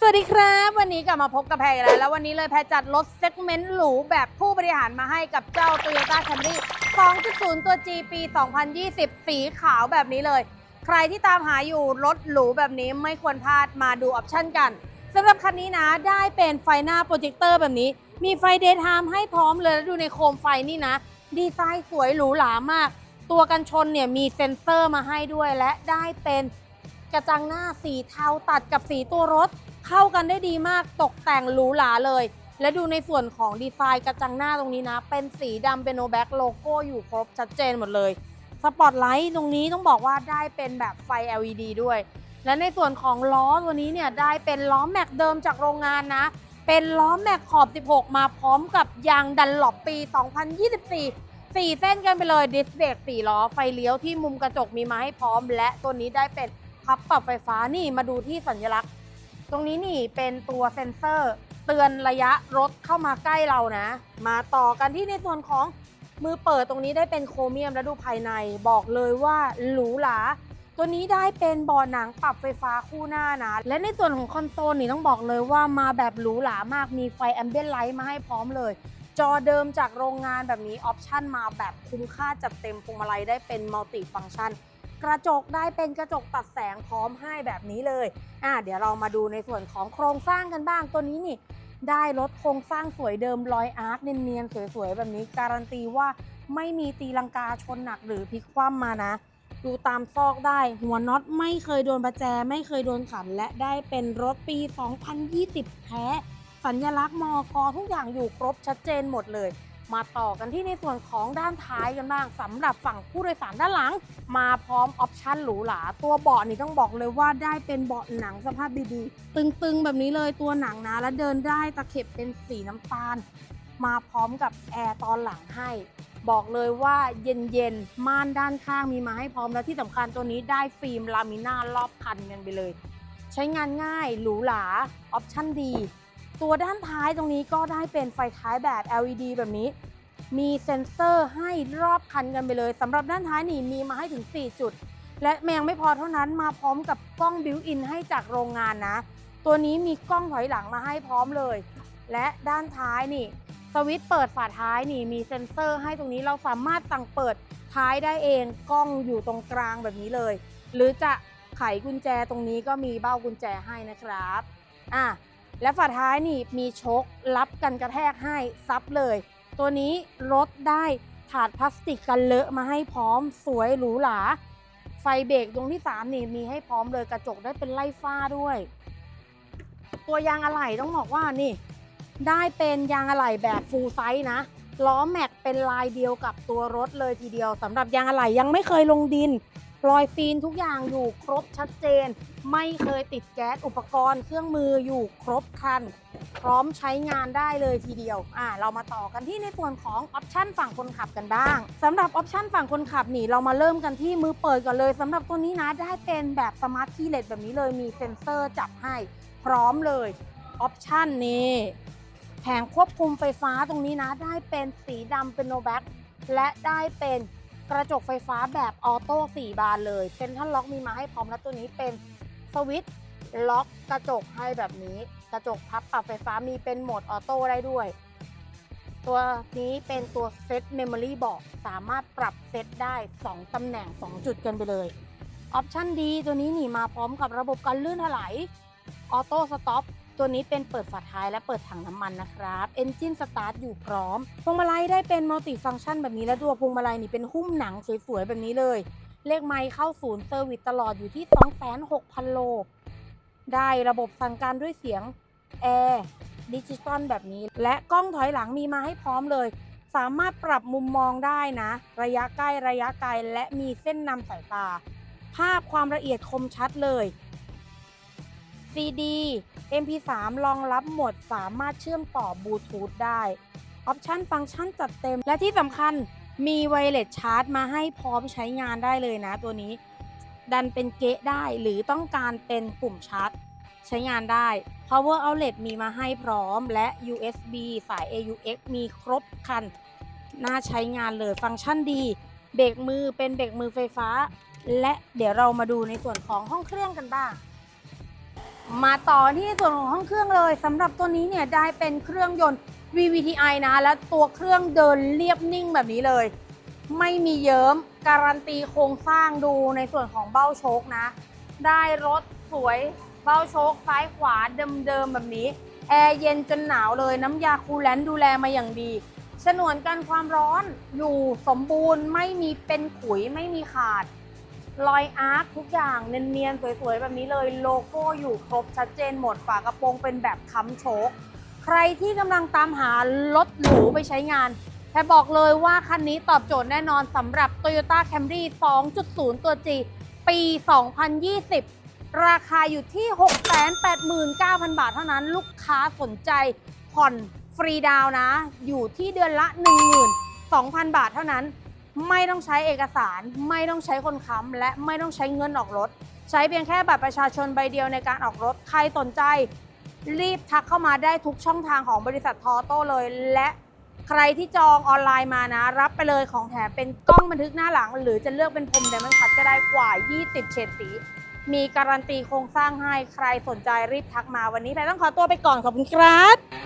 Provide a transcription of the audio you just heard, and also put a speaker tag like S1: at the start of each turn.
S1: สวัสดีครับ วันนี้กลับมาพบกับแพรอีกแล้วแล้ววันนี้เลยแพรจัดรถเซกเมนต์หรูแบบผู้บริหารมาให้กับเจ้า Toyota Camry 2.0 ตัว G ปี 2020 สีขาวแบบนี้เลย ใครที่ตามหาอยู่รถหรูแบบนี้ไม่ควรพลาดมาดูออปชั่นกันสำหรับคันนี้นะได้เป็นไฟหน้าโปรเจคเตอร์แบบนี้ มีไฟเดย์ไทม์ให้พร้อมเลยแล้วดูในโคมไฟนี่นะ ดีไซน์สวยหรูหรามาก ตัวกันชนเนี่ยมีเซ็นเซอร์มาให้ด้วยและได้เป็นกระจังหน้าสีเทาตัดกับสีตัวรถ เข้ากันได้ดีมากตกแต่งหรูหราเลย และดูในส่วนของดีไซน์กระจังหน้าตรงนี้นะ เป็นสีดำเป็นโนแบ็กโลโก้อยู่ครบชัดเจนหมดเลยสปอตไลท์ตรงนี้ต้องบอกว่าได้เป็นแบบไฟ LED ด้วย และในส่วนของล้อตัวนี้เนี่ยได้เป็นล้อแม็กเดิมจากโรงงานนะ เป็นล้อแม็กขอบ 16 มาพร้อมกับยางดันหลบปี 2024สี่เส้นกันไปเลยดิสเบรกสี่ล้อไฟเลี้ยวที่มุมกระจกมีมาให้พร้อม และตัวนี้ได้เป็นพับปรับไฟฟ้านี่มาดูที่สัญลักษณ์ ตรงนี้นี่เป็นตัวเซ็นเซอร์ เตือนระยะรถเข้ามาใกล้เรานะ มาต่อกันที่ในส่วนของมือเปิดตรงนี้ได้เป็นโครเมียมและดูภายในบอกเลยว่าหรูหราตัวนี้ได้เป็นเบาะหนังปรับไฟฟ้าคู่หน้านะ และในส่วนของคอนโซลนี่ต้องบอกเลยว่ามาแบบหรูหรามากมีไฟแอมเบียนไลท์มาให้พร้อมเลย จอเดิมจากโรงงานแบบนี้ออปชั่นมาแบบคุ้มค่าจัดเต็มพวงมาลัยได้เป็นมัลติฟัง c t ชัน กระจกได้เป็นกระจกตัดแสงพร้อมให้แบบนี้เลยอะเดี๋ยวเรามาดูในส่วนของโครงสร้างกันบ้างตัวนี้นี่ได้รถโครงสร้างสวยเดิมรอยอาร์คเนียนๆสวยๆ แบบนี้การันตีว่าไม่มีตีลังกาชนหนักหรือพลิกคว่ำมานะ ดูตามซอกได้หัวน็อตไม่เคยโดนประแจ ไม่เคยโดนขัน และได้เป็นรถปี 2020 แท้ สัญลักษณ์มอกอทุกอย่างอยู่ครบชัดเจนหมดเลย มาต่อกันที่ในส่วนของด้านท้ายกันบ้างสำหรับฝั่งผู้โดยสารด้านหลัง มาพร้อมออปชั่นหรูหราตัวเบาะนี่ต้องบอกเลยว่าได้เป็นเบาะหนังสภาพดีๆ ตึงๆ แบบนี้เลยตัวหนังนะและเดินได้ตะเข็บเป็นสีน้ำตาล มาพร้อมกับแอร์ตอนหลังให้ บอกเลยว่าเย็นๆ ม่านด้านข้างมีมาให้พร้อมแล้วที่สำคัญตัวนี้ได้ฟิล์มลามิน่ารอบคันกันไปเลย ใช้งานง่ายหรูหราออปชั่นดี ตัวด้านท้ายตรงนี้ก็ได้เป็นไฟท้ายแบบ LED แบบนี้ มีเซ็นเซอร์ให้รอบคันกันไปเลยสำหรับด้านท้ายนี่มีมาให้ถึง 4 จุด และแมงไม่พอเท่านั้นมาพร้อมกับกล้องบิวอินให้จากโรงงานนะ ตัวนี้มีกล้องถอยหลังมาให้พร้อมเลย และด้านท้ายนี่สวิตช์เปิดฝาท้ายนี่มีเซ็นเซอร์ให้ตรงนี้เราสามารถสั่งเปิดท้ายได้เองกล้องอยู่ตรงกลางแบบนี้เลย หรือจะไขกุญแจตรงนี้ก็มีเบ้ากุญแจให้นะครับอะ และฝาท้ายนี่มีชกรับกันกระแทกให้ซับเลย ตัวนี้รถได้ถาดพลาสติกกันเลอะมาให้พร้อมสวยหรูหราไฟเบรกดวงที่ 3 นี่มีให้พร้อมเลยกระจกได้เป็นไล่ฟ้าด้วย ตัวยางอะไหล่ต้องบอกว่านี่ ได้เป็นยางอะไหล่แบบฟูลไซส์นะล้อแม็กเป็นลายเดียวกับตัวรถเลยทีเดียวสำหรับยางอะไหล่ยังไม่เคยลงดิน รอยฟีนทุกอย่างอยู่ครบชัดเจน ไม่เคยติดแก๊สอุปกรณ์ เครื่องมืออยู่ครบครัน พร้อมใช้งานได้เลยทีเดียวอ่าเรามาต่อกันที่ในส่วนของออปชันฝั่งคนขับกันบ้างสำหรับออปชันฝั่งคนขับนี่เรามาเริ่มกันที่มือเปิดก่อนเลยสำหรับตัวนี้นะได้เป็นแบบสมาร์ทคีย์เลสแบบนี้เลยมีเซ็นเซอร์จับให้พร้อมเลยออปชันนี่แผงควบคุมไฟฟ้าตรงนี้นะ ได้เป็นสีดำเป็นโนแบ็กและได้เป็น กระจกไฟฟ้าแบบออโต้4บานเลยเซ็นทรัลล็อกมีมาให้พร้อมและตัวนี้เป็นสวิตช์ล็อกกระจกให้แบบนี้ กระจกพับปรับไฟฟ้ามีเป็นโหมดออโต้ได้ด้วย ตัวนี้เป็นตัวเซตเมมโมรี่บอกสามารถปรับเซตได้ 2 ตำแหน่ง 2 จุดกันไปเลยออปชันดีตัวนี้หนีมาพร้อมกับระบบการลื่นถลายออโต้สต็อป ตัวนี้เป็นเปิดฝาท้ายและเปิดถังน้ำมันนะครับเอนจินสตาร์ทอยู่พร้อมพวงมาลัยได้เป็นมัลติฟังก์ชันแบบนี้และตัวพวงมาลัยนี่เป็นหุ้มหนังสวยๆแบบนี้เลย เลขไมค์เข้าศูนย์เซอร์วิสตลอดอยู่ที่ 26,000 โล ได้ระบบสั่งการด้วยเสียงแอร์ดิจิตอลแบบนี้ และกล้องถอยหลังมีมาให้พร้อมเลย สามารถปรับมุมมองได้นะ ระยะใกล้ระยะไกลและมีเส้นนำสายตา ภาพความละเอียดคมชัดเลย CD MP3 รองรับหมดสามารถเชื่อมต่อบลูทูธได้ ออปชันฟังก์ชันจัดเต็ม และที่สำคัญมีไวเลสชาร์จมาให้พร้อมใช้งานได้เลยนะตัวนี้ ดันเป็นเกะได้หรือต้องการเป็นปุ่มชาร์จใช้งานได้ power outlet มีมาให้พร้อม และ USB สาย AUX มีครบคัน น่าใช้งานเลยฟังก์ชันดี เบรกมือเป็นเบรกมือไฟฟ้า และเดี๋ยวเรามาดูในส่วนของห้องเครื่องกันบ้าง มาต่อที่ส่วนของห้องเครื่องเลยสำหรับตัวนี้เนี่ยได้เป็นเครื่องยนต์ VVTi นะ และตัวเครื่องเดินเรียบนิ่งแบบนี้เลย ไม่มีเยิ้มการันตีโครงสร้างดูในส่วนของเบ้าโชคนะ ได้รถสวยเบ้าโชคซ้ายขวาเดิมๆแบบนี้ แอร์เย็นจนหนาวเลยน้ำยาคูลแลนดูแลมาอย่างดีฉนวนกันความร้อนอยู่สมบูรณ์ไม่มีเป็นขุยไม่มีขาด รอยอาร์คทุกอย่างเนียนๆ สวยๆ แบบนี้เลยโลโก้อยู่ครบชัดเจนหมดฝากระโปรงเป็นแบบค้ำโชคใครที่กำลังตามหารถหรูไปใช้งานแค่บอกเลยว่าคันนี้ตอบโจทย์แน่นอนสำหรับ Toyota Camry 2.0 ตัว G ปี 2020 ราคาอยู่ที่ 689,000 บาทเท่านั้น ลูกค้าสนใจผ่อนฟรีดาวนะ อยู่ที่เดือนละ 12,000 บาทเท่านั้น ไม่ต้องใช้เอกสาร ไม่ต้องใช้คนค้ำและไม่ต้องใช้เงินออกรถ ใช้เพียงแค่บัตรประชาชนใบเดียวในการออกรถ ใครสนใจ รีบทักเข้ามาได้ทุกช่องทางของบริษัททอโต้เลย และใครที่จองออนไลน์มานะ รับไปเลยของแถมเป็นกล้องบันทึกหน้าหลัง หรือจะเลือกเป็นพรมไดมอนด์คัทก็ได้กว่า 20 เฉดสี มีการันตีโครงสร้างให้ใครสนใจรีบทักมาวันนี้แพรต้องขอตัวไปก่อนขอบคุณครับ